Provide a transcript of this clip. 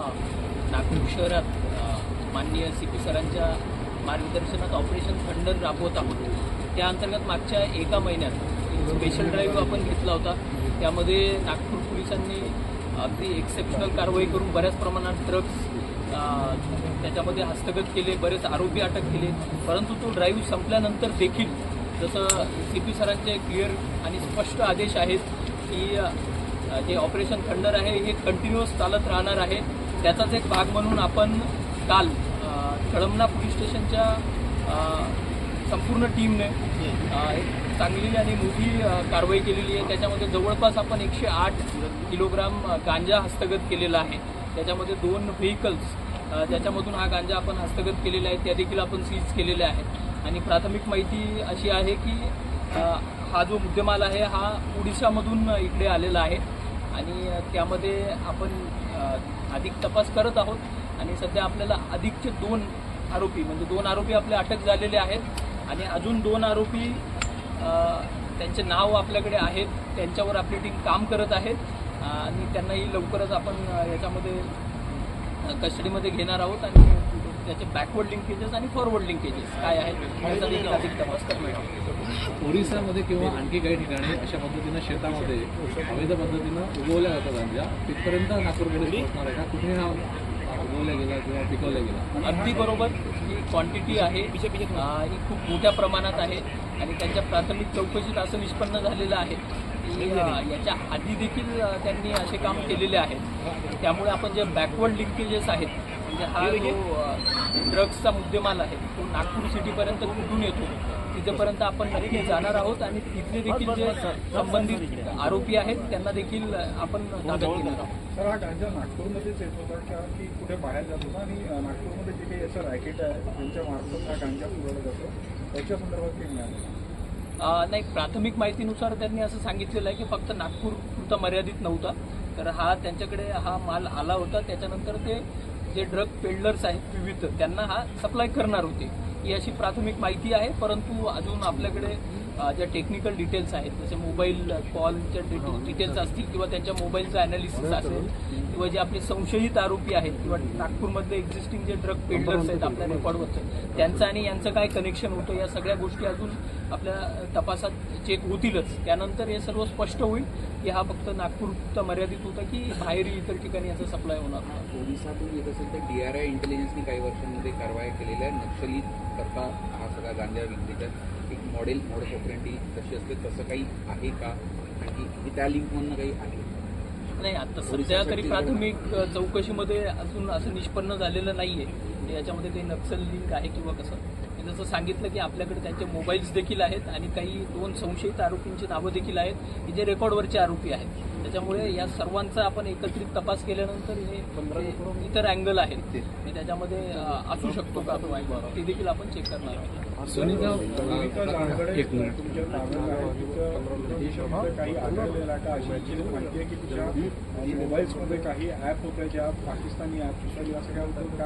नागपूर शहरात माननीय C P सरांच्या मार्गदर्शनात ऑपरेशन थंडर राबवत आहोत. त्या अंतर्गत मागच्या एका महिन्यात स्पेशल ड्राईव्ह आपण घेतला होता. त्यामध्ये नागपूर पोलिसांनी अगदी एक्सेप्शनल कारवाई करून बऱ्याच प्रमाणात ड्रग्स त्याच्यामध्ये हस्तगत केले बरेच आरोपी अटक केले. परंतु तो ड्राईव्ह संपल्यानंतर देखील जसं सी पी सरांचे क्लिअर आणि स्पष्ट आदेश आहेत की जे ऑपरेशन थंडर आहे हे कंटिन्युअस चालत राहणार आहे. त्याचाच एक भाग म्हणून आपण काल कळमना पोलीस स्टेशनच्या संपूर्ण टीमने एक चांगली आणि मोठी कारवाई केलेली आहे. त्याच्यामध्ये जवळपास आपण एकशे आठ किलोग्राम गांजा हस्तगत केलेला आहे. त्याच्यामध्ये दोन व्हेकल्स ज्याच्यामधून हा गांजा आपण हस्तगत केलेला आहे. त्या देखील आपण सीज केलेल्या आहेत आणि प्राथमिक माहिती अशी आहे की हा जो मुद्देमाल आहे हा ओडिशामधून इकडे आलेला आहे. आणि त्यामध्ये आपण अधिक तपास करत आहोत. आणि सध्या आपल्याला अधिकचे दोन आरोपी म्हणजे दोन आरोपी आपले अटक झालेले आहेत. आणि अजून दोन आरोपी त्यांचे नाव आपल्याकडे आहेत. त्यांच्यावर आपली टीम काम करत आहेत आणि त्यांनाही लवकरच आपण याच्यामध्ये कस्टडीमध्ये घेणार आहोत आणि त्याचे बॅकवर्ड लिंकेजेस आणि फॉरवर्ड लिंकेजेस काय आहेत? याचा देखील अधिक तपास करणार ओरिसामध्ये किंवा आणखी काही ठिकाणी अशा पद्धतीनं शेतामध्ये अवैध पद्धतीनं उगवल्या जातात गांजा तिथपर्यंत नागपूरकडे पोहोचणार आहे का? कुठे हा उगवल्या गेला किंवा पिकवल्या गेला अगदी बरोबर ही क्वांटिटी आहे. ही खूप मोठ्या प्रमाणात आहे. आणि त्यांच्या प्राथमिक चौकशीत असं निष्पन्न झालेलं आहे की याच्या आधी देखील त्यांनी असे काम केलेले आहेत. त्यामुळे आपण जे बॅकवर्ड लिंकेजेस आहेत म्हणजे हा जो ड्रग्सचा मुद्देमाल आहे तो नागपूर सिटीपर्यंत कुठून येतो? तिथेपर्यंत आपण नक्की जाणार आहोत आणि तिथले देखील जे संबंधित आरोपी आहेत त्यांना देखील आपण ताब्यात घेणार आहोत. सर हा गांजा नागपूरमध्येच येत होता का? की कुठे बाहेर जात होता? आणि नागपूरमध्ये जे काही असं रॅकेट आहे त्यांच्या मार्फत हा गांजा पुरवला जातो. त्याच्या संदर्भात काही मिळालं नाही प्राथमिक माहितीनुसार त्यांनी असं सांगितलेलं आहे की फक्त नागपूर पुरता मर्यादित नव्हता. तर हा त्यांच्याकडे हा माल आला होता. त्याच्यानंतर ते जे ड्रग पेडलर्स आहेत विविध. त्यांना हा सप्लाय करणार होते. ही अशी प्राथमिक माहिती आहे परंतु अजून आपल्याकडे ज्या टेक्निकल डिटेल्स आहेत जसे मोबाईल कॉलच्या डिटेल्स असतील किंवा त्यांच्या मोबाईलचं अनालिसिस असेल किंवा जे आपले संशयित आरोपी आहेत किंवा नागपूरमधले एक्झिस्टिंग जे ड्रग पेडलर्स आहेत आपल्या रेकॉर्डवरचं त्यांचं आणि यांचं काय कनेक्शन होतं या सगळ्या गोष्टी अजून आपल्या तपासात चेक होतीलच. त्यानंतर हे सर्व स्पष्ट होईल की हा फक्त नागपूरचा मर्यादित होता की बाहेरही इतर ठिकाणी याचा सप्लाय होणार होता ओरिसातून येत असेल तर डी आर आय इंटेलिजन्सनी काही वर्षांमध्ये कारवाया केलेल्या आहे नक्षली करता हा सगळा गांजा विक्रीचा एक मॉडेल मॉडेल ऑपरेंटी कशी असते तसं काही आहे का? आणखी हे त्या लिंकमधनं काही आहे? नाही आता सध्या तरी प्राथमिक चौकशीमध्ये अजून असं निष्पन्न झालेलं नाहीये. म्हणजे याच्यामध्ये काही नक्सल लिंक आहे किंवा कसं? मी जसं सांगितलं की आपल्याकडे त्यांचे मोबाईल्स देखील आहेत आणि काही दोन संशयित आरोपींची नावं देखील आहेत की जे रेकॉर्डवरचे आरोपी आहेत. त्याच्यामुळे या सर्वांचा आपण एकत्रित तपास केल्यानंतर हे हे इतर अँगल आहेत आणि त्याच्यामध्ये असू शकतो का? तो देखील आपण चेक करणार आहोत. मोबाईल्समध्ये काही ॲप होत्या ज्या पाकिस्तानी ॲप होत्या असं काय होतं?